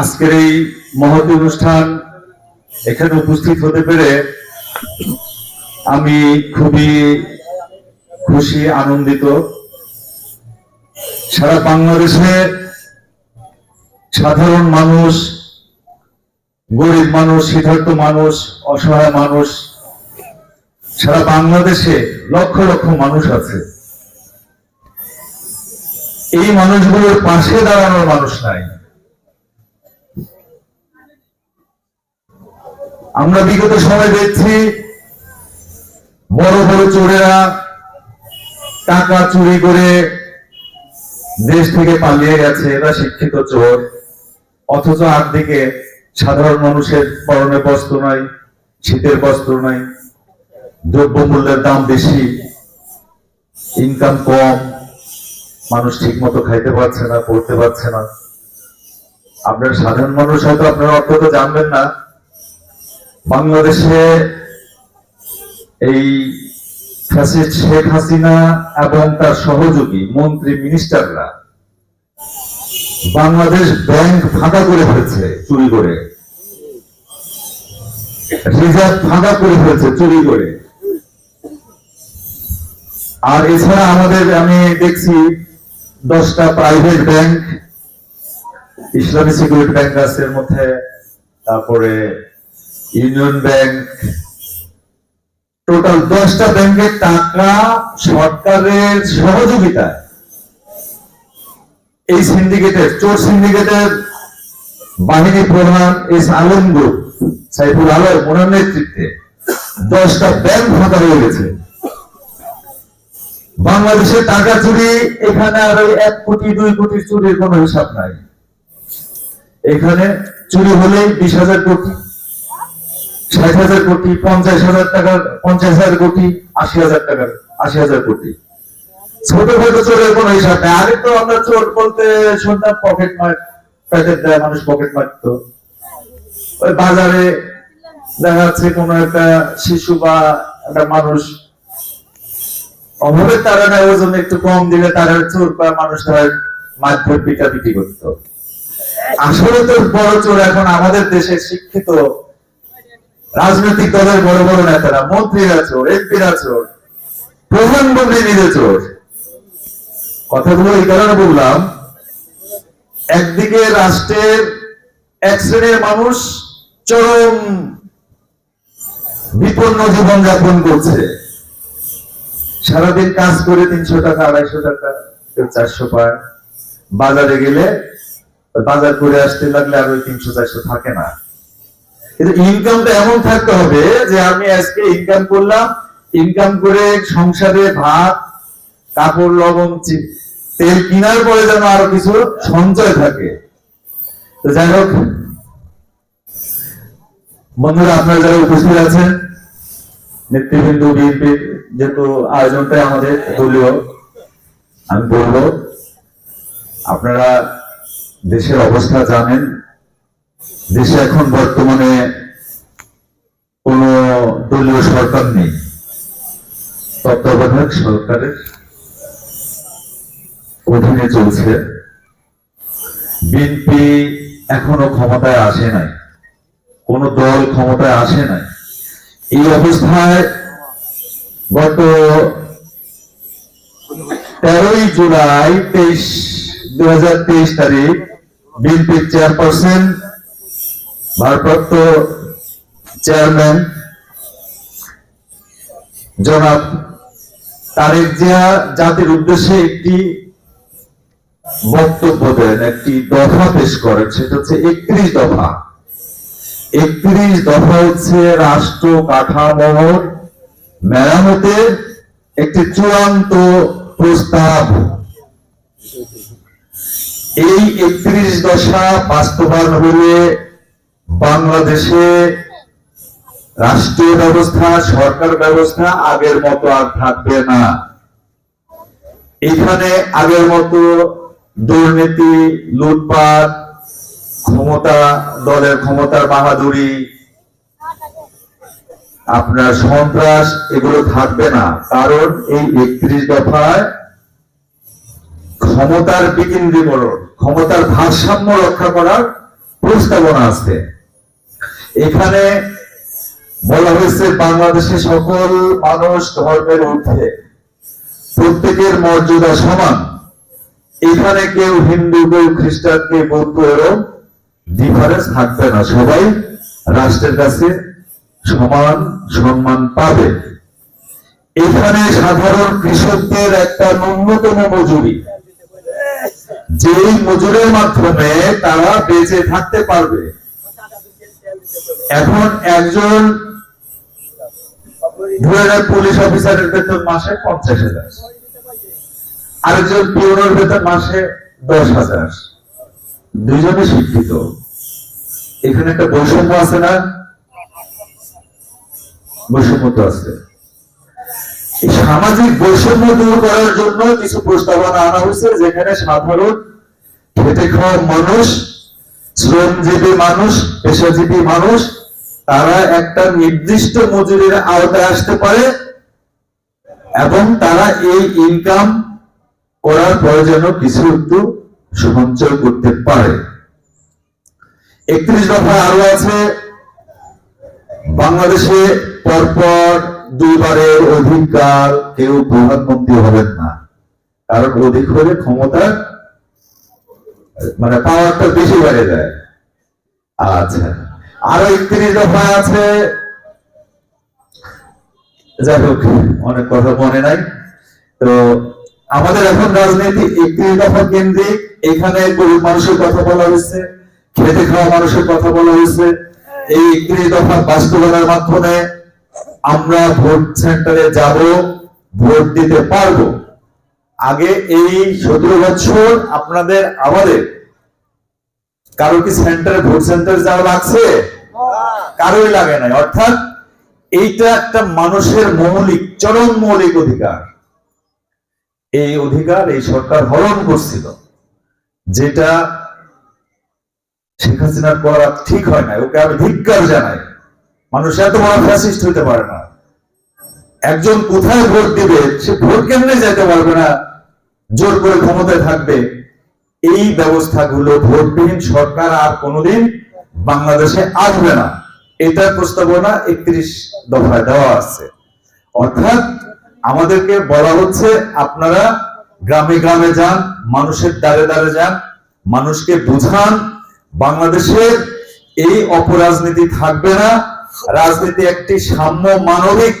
আজকের এই মহৎ অনুষ্ঠান এখানে উপস্থিত হতে পেরে আমি খুবই খুশি, আনন্দিত। সারা বাংলাদেশে সাধারণ মানুষ, গরিব মানুষ, সিদ্ধার্থ মানুষ, অসহায় মানুষ, সারা বাংলাদেশে লক্ষ লক্ষ মানুষ আছে। এই মানুষগুলোর পাশে দাঁড়ানোর মানুষ নাই। আমরা বিগত সময় দেখছি বড় বড় চোরেরা টাকা চুরি করে দেশ থেকে পালিয়ে গেছে। এরা শিক্ষিত চোর। অথচ একদিকে সাধারণ মানুষের পরনে বস্ত্র নাই, শীতের বস্ত্র নাই, দ্রব্যমূল্যের দাম বেশি ইনকাম কম, মানুষ ঠিক মতো খাইতে পারছে না, পড়তে পারছে না। আপনার সাধারণ মানুষ হয়তো আপনার অর্থ তো জানবেন না। বাংলাদেশে এই শেখ হাসিনা এবং তার সহযোগী, মন্ত্রী, মিনিস্টাররা বাংলাদেশ ব্যাংক ফাঁকা করে ফেলছে, চুরি করে। রিজার্ভ ফাঁকা করে ফেলছে, চুরি করে। আর এছাড়া আমাদের, আমি দেখছি দশটা private bank Islami security bank আছে এর মধ্যে, তারপরে ইউনিয়ন ব্যাংক। টোটাল দশটা ব্যাংকের টাকা সরকারের সহযোগিতায়। এই সিন্ডিকেটের চোর সিন্ডিকেটের বাহিনী প্রধান এস আলম গ্রুপ সাইফুল আলম, ওনার নেতৃত্বে দশটা ব্যাংক ফাঁকা হয়ে গেছে। বাংলাদেশের টাকা চুরি, এখানে আর ওই এক কোটি, দুই কোটি চুরির কোনো হিসাব নাই। এখানে চুরি হলেই বিশ হাজার কোটি। ষাট হাজার কোটি, পঞ্চাশ হাজার টাকার পঞ্চাশ হাজার কোটি, আশি হাজার টাকার আশি হাজার কোটি। ছোট ছোট চোরের হিসাব নেই। তো আমরা চোর বলতে শুনতাম পকেট মার প্যাকেট দেয় মানুষ পকেট মারতো। ওই বাজারে দেখা যাচ্ছে কোনো একটা শিশু বা একটা মানুষ। অভাবের তারা ওজন একটু কম দিলে তারা চোর বা মানুষ তারা মারধর, পিটাপিটি করতো। আসলে তো বড় চোর এখন আমাদের দেশের শিক্ষিত রাজনৈতিক দলের বড় বড় নেতারা, মন্ত্রীরা চোর, এমপিরা চোর, প্রধানমন্ত্রী নিজে চোর। কথাগুলো এই কারণে বললাম, একদিকে রাষ্ট্রের এক শ্রেণির মানুষ চরম বিপন্ন জীবন যাপন করছে। সারাদিন কাজ করে তিনশো টাকা, আড়াইশো টাকা, কেউ চারশো পায়। বাজারে গেলে, বাজার করে আসতে লাগলে আর ওই তিনশো, চারশো থাকে না। কিন্তু ইনকামটা এমন থাকতে হবে যে আমি আজকে ইনকাম করলাম ইনকাম করে সংসারে ভাত, কাপড়, লবণ তেল কিনার পরে যেন আরও কিছু সঞ্চয় থাকে। তো যাই হোক, বন্ধুরা, আপনারা যারা উপস্থিত আছেন, নেতৃবৃন্দ বিএনপি যেহেতু আয়োজনটাই আমাদের দলীয়, আমি বলব, আপনারা দেশের অবস্থা জানেন দেশে এখন বর্তমানে কোন দলীয় সরকার নেই। তত্ত্বাবধায়ক সরকারের অধীনে চলছে। বিএনপি এখনও ক্ষমতায় আসে নাই। কোন দল ক্ষমতায় আসে নাই। এই অবস্থায় গত তেরোই জুলাই তেইশ তেইশ তারিখ বিএনপির চেয়ারপারসন ভারপ্রাপ্ত চেয়ারম্যান জনাব তারেক জিয়া জাতির উদ্দেশ্যে একটি বক্তব্য দেন, একটি দফা পেশ করেন, সেটা হচ্ছে একত্রিশ দফা। একত্রিশ দফা হচ্ছে রাষ্ট্র কাঠামোর মেরামতের একটি চূড়ান্ত প্রস্তাব। এই একত্রিশ দশা বাস্তবায়ন হলে বাংলাদেশে রাষ্ট্রীয় ব্যবস্থা, সরকার ব্যবস্থা আগের মতো আর থাকবে না। এখানে আগের মতো দুর্নীতি, লুটপাট, ক্ষমতা, দলের ক্ষমতার বাহাদুরি, আপনার সন্ত্রাস, এগুলো থাকবে না। কারণ এই একত্রিশ দফায় ক্ষমতার বিকেন্দ্রীকরণ, ক্ষমতার ভারসাম্য রক্ষা করার প্রস্তাবনা আছে। এখানে বলা হয়েছে বাংলাদেশে সকল মানুষ ধর্মের ঊর্ধ্বে। প্রত্যেকের মর্যাদা সমান। এখানে কেউ হিন্দু, কেউ খ্রিস্টান, কেউ বৌদ্ধ এরকম ডিফারেন্স থাকবে না। সবাই রাষ্ট্রের কাছে সমান সম্মান পাবে। এখানে সাধারণ কৃষকদের একটা ন্যূনতম মজুরি। যেই মজুরের মাধ্যমে তারা বেঁচে থাকতে পারবে। এখন একজন পুলিশ অফিসারের বেতন মাসে পঞ্চাশ হাজার। আরেকজন পিওনের বেতন মাসে দশ হাজার। দুইজনে শিক্ষিত। এখানে একটা বৈষম্য আছে না? বৈষম্য তো আছে। সামাজিক বৈষম্য দূর করার জন্য কিছু প্রস্তাবনা আনা হয়েছে, যেখানে সাধারণ খেটে খাওয়া মানুষ, শ্রমজীবী মানুষ, পেশাজীবী মানুষ তারা একটা নির্দিষ্ট মজুরির আওতায় আসতে পারে এবং তারা এই ইনকাম করার পরে যেন কিছু একটু সঞ্চয় করতে পারে। একত্রিশ দফা আরও আছে, বাংলাদেশে পরপর দুইবারের অধিকার কেউ প্রধানমন্ত্রী হবেন না। কারণ অধিক হলে ক্ষমতা মানে পাওয়ারটা বেশি বেড়ে যায়। আচ্ছা। আরও একত্রিশ দফা আছে। যাই হোক, অনেক কথা মনে নাই। তো আমাদের এখন রাজনীতি একত্রিশ দফা কেন্দ্রিক। এখানে গরিব মানুষের কথা বলা হয়েছে খেতে খাওয়া মানুষের কথা বলা হয়েছে। এই একত্রিশ দফা বাস্তবায়নের মাধ্যমে আমরা ভোট সেন্টারে যাব, ভোট দিতে পারব। আগে এই সতেরো বছর আপনাদের আমাদের কারও কি সেন্টারে ভোট সেন্টার যাওয়া লাগছে? কারোই লাগে নাই। অর্থাৎ এইটা একটা মানুষের মৌলিক, চরম মৌলিক অধিকার। এই অধিকার এই সরকার হরণ করছিল, যেটা শেখ হাসিনার করা ঠিক হয় না ওকে আমি ধিক্কার জানাই। মানুষ এত বড় ফ্যাসিস্ট হইতে পারে না। একজন কোথায় ভোট দিবে, সে ভোট কেন্দ্রে যেতে পারবে না? জোর করে ক্ষমতায় থাকবে। এই ব্যবস্থাগুলো ভোটবিহীন সরকার আর কোনোদিন বাংলাদেশে আসবে না। এটার প্রস্তাবনা একত্রিশ দফায় দেওয়া আছে। অর্থাৎ আমাদেরকে বলা হচ্ছে, আপনারা গ্রামে গ্রামে যান, মানুষের দ্বারে দ্বারে যান, মানুষকে বুঝান বাংলাদেশের এই অপরাজনীতি থাকবে না। রাজনীতি একটি সাম্য মানবিক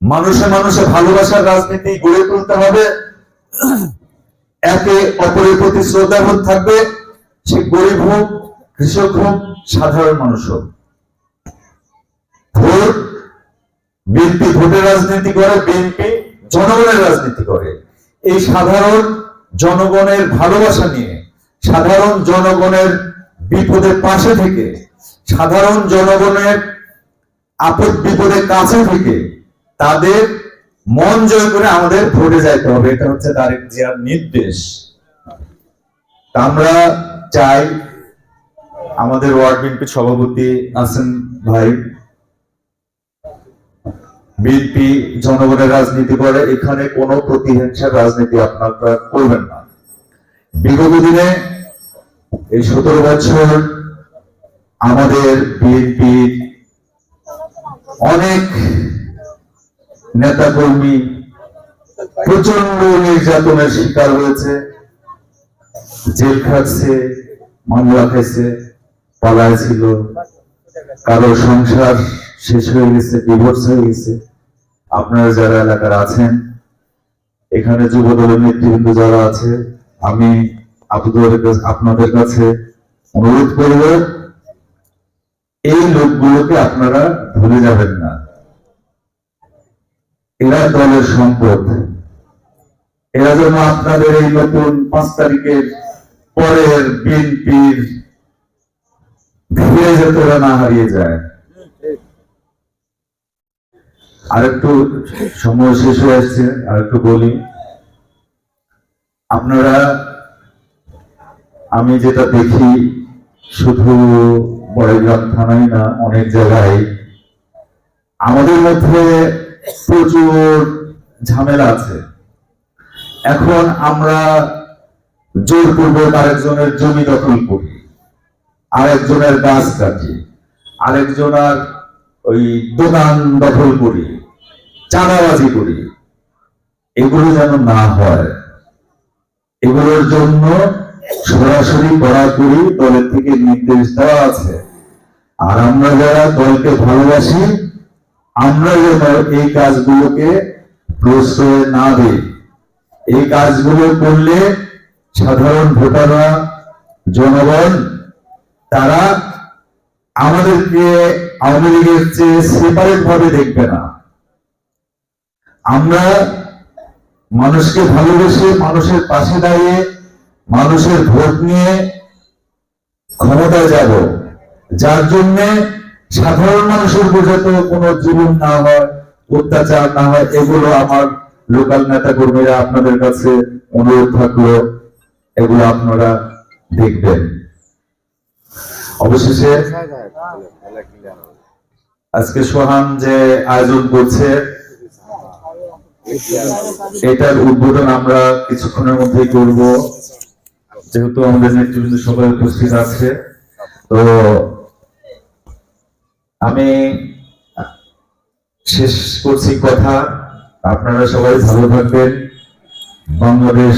মানুষে মানুষে ভালোবাসার রাজনীতি গড়ে তুলতে হবে। একে অপরের প্রতি শ্রদ্ধাবোধ থাকবে। সে গরিব হোক, কৃষক হোক, সাধারণ মানুষ হোক। ভোট বিএনপি ভোটের রাজনীতি করে, বিএনপি জনগণের রাজনীতি করে। এই সাধারণ জনগণের ভালোবাসা নিয়ে, সাধারণ জনগণের বিপদের পাশে থেকে, সাধারণ জনগণের আপদ বিপদের কাছে থেকে তাদের মন জয় করে আমাদের ভোটে যাইতে হবে, এটা হচ্ছে তারেক জিয়ার নির্দেশ। আমরা চাই আমাদের ওয়ার্ড বিএনপি সভাপতি আছেন ভাই বিএনপি জনগণের রাজনীতি করে, এখানে কোনো প্রতিহিংসার রাজনীতি আপনারা করবেন না। বিগত দিনে এই সতেরো বছর আমাদের বিএনপি অনেক নেতাকর্মী প্রচণ্ড নির্যাতনের শিকার হয়েছে। জেল খাটছে, মামলা খাইছে, পালায় ছিল। কারও সংসার শেষ হয়ে গেছে ডিভোর্স হয়ে গেছে। আপনারা যারা এলাকার আছেন, এখানে যুব দলের নেতৃবৃন্দ যারা আছে, আমি আপনাদের কাছে অনুরোধ করব, এই লোকগুলোকে আপনারা ভুলে যাবেন না। এরা দলের সম্পদ। এরা যেন আপনাদের এই নতুন পাঁচ তারিখের পরের বিএনপির ধীরে যেতে না হারিয়ে যায়। আর একটু সময় শেষ হয়ে আসছে আর একটু বলি। আপনারা, আমি যেটা দেখি, শুধু বড়গ্রাম থানায় না, অনেক জায়গায়। আমাদের মধ্যে প্রচুর ঝামেলা আছে। এখন আমরা জোর জোরপূর্বক আরেকজনের জমি দখল করি, আরেকজনের গাছ কাটি, আরেকজনের ওই দোকান দখল করি, চাঁদাবাজি করি। এগুলো যেন না হয়, এগুলোর জন্য সরাসরি কড়াকড়ি দলের থেকে নির্দেশ দেওয়া আছে। আর আমরা যারা দলকে ভালোবাসি আমরা যেন এই কাজগুলোকে প্রশ্রয় না দিই। এই কাজগুলো করলে সাধারণ ভোটাররা, জনগণ, তারা আমাদেরকে আওয়ামী লীগের চেয়ে সেপারেট ভাবে দেখবে না। আমরা মানুষকে ভালোবেসে মানুষের পাশে দাঁড়িয়ে মানুষের ভোট নিয়ে ক্ষমতায় যাব। যার জন্য সাধারণ মানুষের যাতে কোনো জুলুম না হয়, অত্যাচার না হয়, এগুলো আমার লোকাল নেতা কর্মীরা আপনাদের কাছে অনুরোধ থাকল, এগুলো আপনারা দেখবেন। অবশেষে আজকে সোহান যে আয়োজন করছে, এটার উদ্বোধন আমরা কিছুক্ষণের মধ্যেই করব। যেহেতু আমাদের নেতৃবৃন্দ সবাই উপস্থিত আছে, তো আমি শেষ করছি কথা। আপনারা সবাই ভালো থাকবেন। বাংলাদেশ